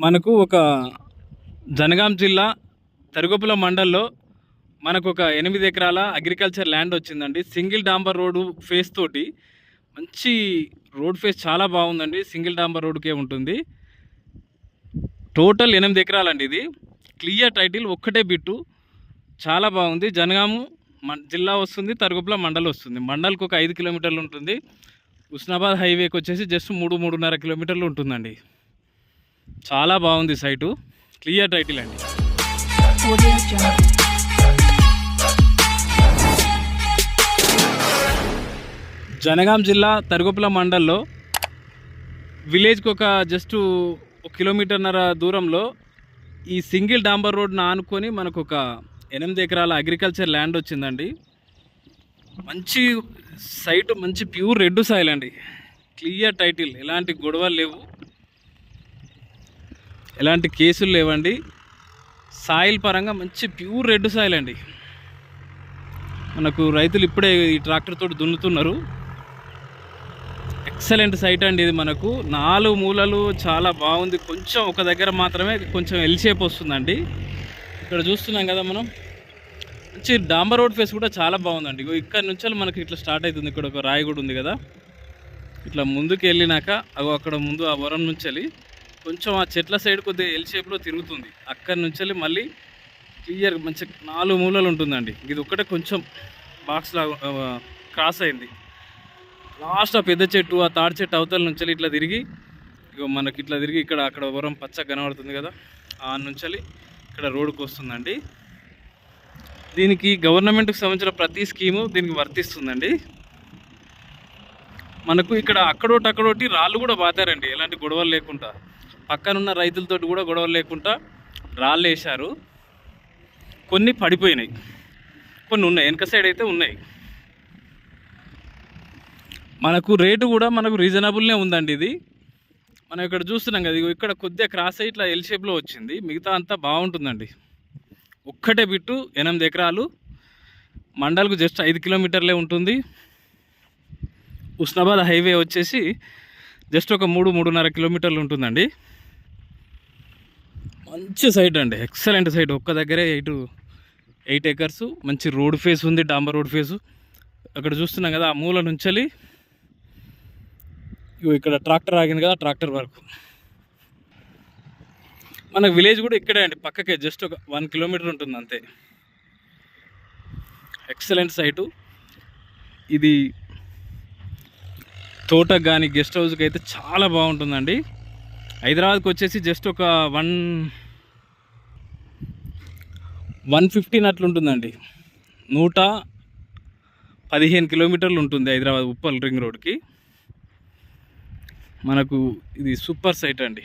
మనకు ఒక జనగాం జిల్లా తరుగుపుల మండల్లో మనకు ఒక ఎనిమిది ఎకరాల అగ్రికల్చర్ ల్యాండ్ వచ్చిందండి. సింగిల్ డాంబర్ రోడ్డు ఫేస్ తోటి మంచి రోడ్ ఫేస్ చాలా బాగుందండి. సింగిల్ డాంబర్ రోడ్డుకే ఉంటుంది. టోటల్ ఎనిమిది ఎకరాలండి ఇది. క్లియర్ టైటిల్ ఒక్కటే బిట్టు. చాలా బాగుంది. జనగాము జిల్లా వస్తుంది తరుగుపుల మండల్ వస్తుంది. మండల్కి ఒక ఐదు కిలోమీటర్లు ఉంటుంది. హుస్నాబాద్ హైవేకి వచ్చేసి జస్ట్ మూడు మూడున్నర కిలోమీటర్లు ఉంటుందండి. చాలా బాగుంది సైటు. క్లియర్ టైటిల్ అండి. జనగాం జిల్లా తరుగుపుల మండల్లో విలేజ్కి ఒక జస్ట్ ఒక కిలోమీటర్న్నర దూరంలో ఈ సింగిల్ డాంబర్ రోడ్ను ఆనుకొని మనకు ఒక ఎనిమిది ఎకరాల అగ్రికల్చర్ ల్యాండ్ వచ్చిందండి. మంచి సైట్ మంచి ప్యూర్ రెడ్ సాయిల్ అండి. క్లియర్ టైటిల్ ఎలాంటి గొడవలు లేవు. ఎలాంటి కేసులు లేవండి. సాయిల్ పరంగా మంచి ప్యూర్ రెడ్ సాయిల్ అండి. మనకు రైతులు ఇప్పుడే ఈ ట్రాక్టర్తో దున్నుతున్నారు. ఎక్సలెంట్ సైట్ అండి ఇది మనకు. నాలుగు మూలలు చాలా బాగుంది. కొంచెం ఒక దగ్గర మాత్రమే కొంచెం ఎల్ షేప్ వస్తుందండి. ఇక్కడ చూస్తున్నాం కదా మనం. మంచి డాంబర్ రోడ్ ఫేస్ కూడా చాలా బాగుందండి. ఇక్కడ నుంచి మనకి ఇట్లా స్టార్ట్ అవుతుంది. ఇక్కడ ఒక రాయి కూడా ఉంది కదా. ఇట్లా ముందుకు వెళ్ళినాక అగో అక్కడ ముందు ఆ వరం నుంచి వెళ్ళి కొంచెం ఆ చెట్ల సైడ్ కొద్దిగా ఎల్ షేప్లో తిరుగుతుంది. అక్కడి నుంచి వెళ్ళి మళ్ళీ క్లియర్ మంచి నాలుగు మూలలు ఉంటుందండి. ఇది ఒక్కటే కొంచెం బాక్స్ లాగా క్రాస్ అయింది. లాస్ట్ ఆ పెద్ద చెట్టు ఆ తాడి చెట్టు అవతల నుంచి ఇట్లా తిరిగి ఇగో మనకి ఇట్లా తిరిగి ఇక్కడ అక్కడ వరం పచ్చ కనబడుతుంది కదా ఆ నుంచి ఇక్కడ రోడ్డుకు వస్తుందండి. దీనికి గవర్నమెంట్కి సంబంధించిన ప్రతి స్కీము దీనికి వర్తిస్తుందండి. మనకు ఇక్కడ అక్కడోటి అక్కడోటి రాళ్ళు కూడా బాతారండి ఎలాంటి గొడవలు లేకుండా. పక్కనున్న రైతులతోటి కూడా గొడవలు లేకుండా రాళ్ళు వేశారు. కొన్ని పడిపోయినాయి. కొన్ని ఉన్నాయి. వెనక సైడ్ అయితే ఉన్నాయి. మనకు రేటు కూడా మనకు రీజనబుల్నే ఉందండి ఇది. మనం ఇక్కడ చూస్తున్నాం కదా ఇక్కడ కొద్దిగా క్రాస్ అయ్యి ఇట్లా ఎల్ షేప్లో వచ్చింది. మిగతా అంతా బాగుంటుందండి. ఒక్కటే బిట్టు ఎనిమిది ఎకరాలు. మండల్కు జస్ట్ ఐదు కిలోమీటర్లే ఉంటుంది. ఉస్నాబాద్ హైవే వచ్చేసి జస్ట్ ఒక మూడు మూడున్నర కిలోమీటర్లు ఉంటుందండి. మంచి సైట్ అండి. ఎక్సలెంట్ సైట్ ఒక్క దగ్గరే ఎయిట్ ఎయిట్ ఏకర్స్ మంచి రోడ్ ఫేస్ ఉంది డాంబర్ రోడ్ ఫేసు అక్కడ చూస్తున్నాం కదా ఆ మూల నుంచి ఇగో ఇక్కడ ట్రాక్టర్ ఆగింది కదా ట్రాక్టర్ వరకు. మన విలేజ్ కూడా ఇక్కడే అండి పక్కకే. జస్ట్ ఒక వన్ కిలోమీటర్ ఉంటుంది అంతే. Excellent site. ఇది తోటకు కానీ గెస్ట్ హౌస్కి అయితే చాలా బాగుంటుందండి. హైదరాబాద్కి వచ్చేసి జస్ట్ ఒక వన్ వన్ ఫిఫ్టీన్ అట్లుంటుందండి. నూట పదిహేను కిలోమీటర్లు ఉంటుంది హైదరాబాద్ ఉప్పల్ రింగ్ రోడ్కి. మనకు ఇది సూపర్ సైట్ అండి.